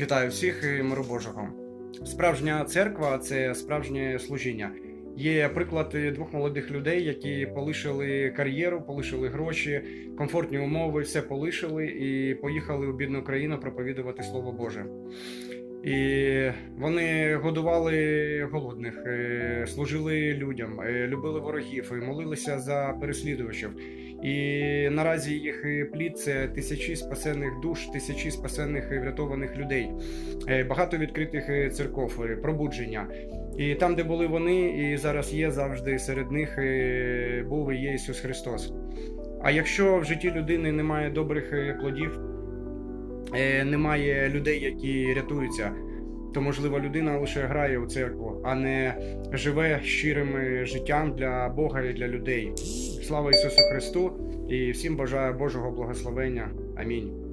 Вітаю всіх і миру Божого. Справжня церква це справжнє служіння. Є приклад двох молодих людей, які полишили кар'єру, полишили гроші, комфортні умови, все полишили і поїхали у бідну країну проповідувати Слово Боже. І вони годували голодних, е, служили людям, е, любили ворогів, і молилися за переслідувачів. І наразі їх е, плід це тисячі спасених душ, тисячі спасених врятованих людей, Е, багато відкритих е, церков, е, пробудження. І там, де були вони, і зараз є завжди серед них е, був і є Ісус Христос. А якщо в житті людини немає добрих е, плодів, е, немає людей, які рятуються, то можливо людина лише грає у церкву, а не живе щирим е, життям для Бога і для людей. Слава Ісусу Христу і всім бажаю Божого благословення. Амінь.